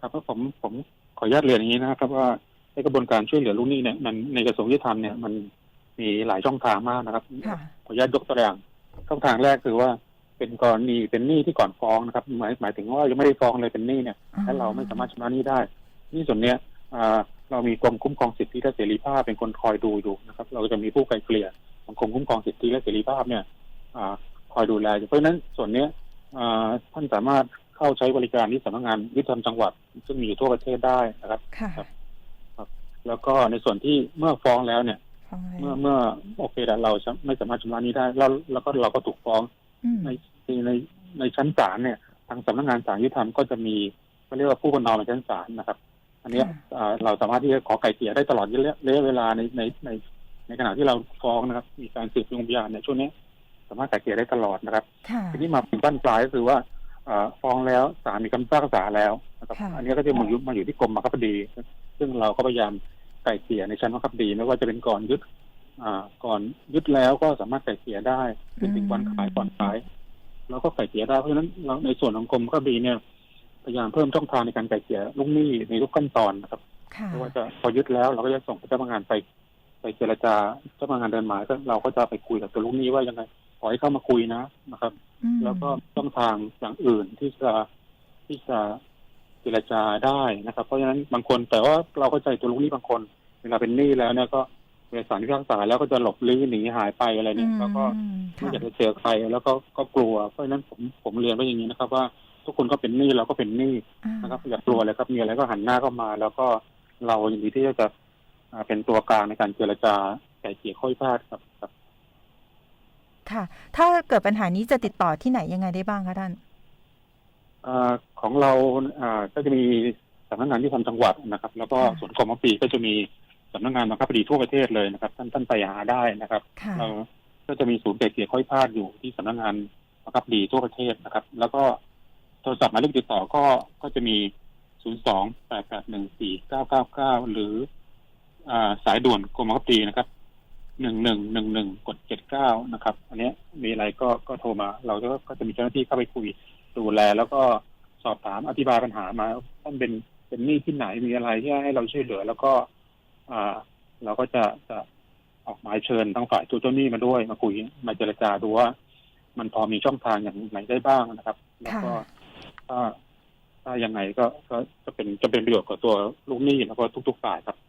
ครับเพราะผมผมขออนุญาตเรียนอย่างนี้นะครับ ว่าในกระบวนการช่วยเหลือลูกหนี้เนี่ยมันในกระทรวงยุติธรรมเนี่ยมันมีหลายช่องทางมากนะครับ ค่ะ ขออนุญาตยกตัวอย่างช่องทางแรกคือว่าเป็นกรณีเป็นหนี้ที่ก่อนฟ้องนะครับ หมายหมายถึงว่ายังไม่ได้ฟ้องเลยเป็นหนี้เนี่ยอ่า ถ้าเราไม่สามารถชำระหนี้ได้หนี่ส่วนเนี้ยอ่าเรามีกรมคุ้มครองสิทธิและเสรีภาพเป็นคนคอยดูอยู่นะครับ เราจะมีผู้ไกลเกลี่ยของกรมคุ้มครองสิทธิและเสรีภาพเนี่ย อ่าคอยดูแลอยู่เพราะฉะนั้นส่วนเนี้ยอ่าท่านสามารถ เข้าใช้บริการที่สำนักงานยุติธรรมจังหวัด ซึ่งมีอยู่ทั่วประเทศได้นะครับค่ะครับ แล้วก็ในส่วนที่เมื่อฟ้องแล้วเนี่ย ฟังเลยเมื่อเมื่อโอเคแล้วเราจะไม่สามารถชำระหนี้ได้ แล้วแล้วก็เราก็ถูกฟ้อง อืมในในในชั้นศาลเนี่ย ทางสำนักงานศาลยุติธรรมก็จะมีเขาเรียกว่าผู้ปกครองในชั้นศาลนะครับ อันเนี้ยอ่าเราสามารถที่จะขอไกล่เกลี่ยได้ตลอดระยะระยะเวลาในในในในขณะที่เราฟ้องนะครับ มีการสืบพยานพยานเนี่ยช่วงนี้สามารถไกล่เกลี่ยได้ตลอดนะครับ ค่ะทีนี้มาถึงบ้านปลายก็คือว่าเอ่อ ฟ้องแล้วศาลมีคำพิพากษาแล้วนะครับ ค่ะ อันนี้ก็จะมาอยู่มาอยู่ที่กรมบังคับคดี ซึ่งเราก็พยายามไกล่เกลี่ยในชั้นบังคับคดีไม่ว่าจะเป็นก่อนยึดอ่าก่อนยึดแล้วก็สามารถไกล่เกลี่ยได้จนถึงวันขายก่อนขายเราก็ไกล่เกลี่ยได้เพราะฉะนั้นเราในส่วนของกรมบังคับคดีเนี่ยพยายามเพิ่มช่องทางในการไกล่เกลี่ยลูกหนี้ในทุกขั้นตอนนะครับ ค่ะ ไม่ว่าจะพอยึดแล้วเราก็จะส่งเจ้าพนักงานไป ไปเจรจาเจ้าพนักงานเดินหมายก็เราก็จะไปคุยกับตัวลูกหนี้ว่ายังไง ขอให้เข้ามาคุยนะนะครับอืมแล้วก็ช่องทางอย่างอื่นที่จะที่จะเจรจาได้นะครับ เพราะฉะนั้นบางคนแต่ว่าเราเข้าใจตัวลูกหนี้บางคนเวลาเป็นหนี้แล้วเนี่ยก็เวลาศาลพิพากษาแล้วก็จะหลบลี้หนีหายไปอะไรเนี่ยแล้วก็อืมไม่ค่ะอยากจะเจอใครแล้วก็ก็กลัว เพราะฉะนั้นผมผมเรียนไว้อย่างนี้นะครับ ว่าทุกคนก็เป็นหนี้เราก็เป็นหนี้อ่านะครับอย่ากลัวเลยครับมีอะไรก็หันหน้าเข้ามา แล้วก็เรายินดีที่จะอ่าเป็นตัวกลางในการเจรจาไก่เกลี่ยข้อพิพาทครับ ครับค่ะ ถ้าเกิดปัญหานี้จะติดต่อที่ไหนยังไงได้บ้างคะท่านอ่าของเราอ่าก็จะมีสำนักงานที่ทำจังหวัดนะครับ แล้วก็ค่ะส่วนกรมปีก็จะมีสำนักงานบังคับคดีทั่วประเทศเลยนะครับ ท่านท่านไปหาได้นะครับค่ะเราก็จะมีศูนย์ไก่เกลี่ยข้อพิพาทอยู่ที่สำนักงานบังคับคดีทั่วประเทศนะครับ แล้วก็โทรศัพท์หมายเลขติดต่อก็ก็จะมี 0 2 8 8 1 4 9 9 9 หรืออ่าสายด่วนกรมบังคับคดีนะครับหนึ่งหนึ่งหนึ่งหนึ่งกด เจ็ดเก้านะครับ อันเนี้ยมีอะไรก็ก็โทรมา เราก็ก็จะมีเจ้าหน้าที่เข้าไปคุยดูแล แล้วก็สอบถามอธิบายปัญหามาท่านเป็นเป็นหนี้ที่ไหนมีอะไรที่ให้เราช่วยเหลือ แล้วก็ อ่า เราก็จะจะออกหมายเชิญทั้งฝ่ายตัวเจ้าหนี้มาด้วยมาคุยมาเจรจาดูว่า มันพอมีช่องทางอย่างไหนได้บ้างนะครับ แล้วก็ถ้าถ้ายังไงก็ก็จะเป็นจะเป็นประโยชน์กับตัวลูกหนี้แล้วก็ทุกๆฝ่ายครับ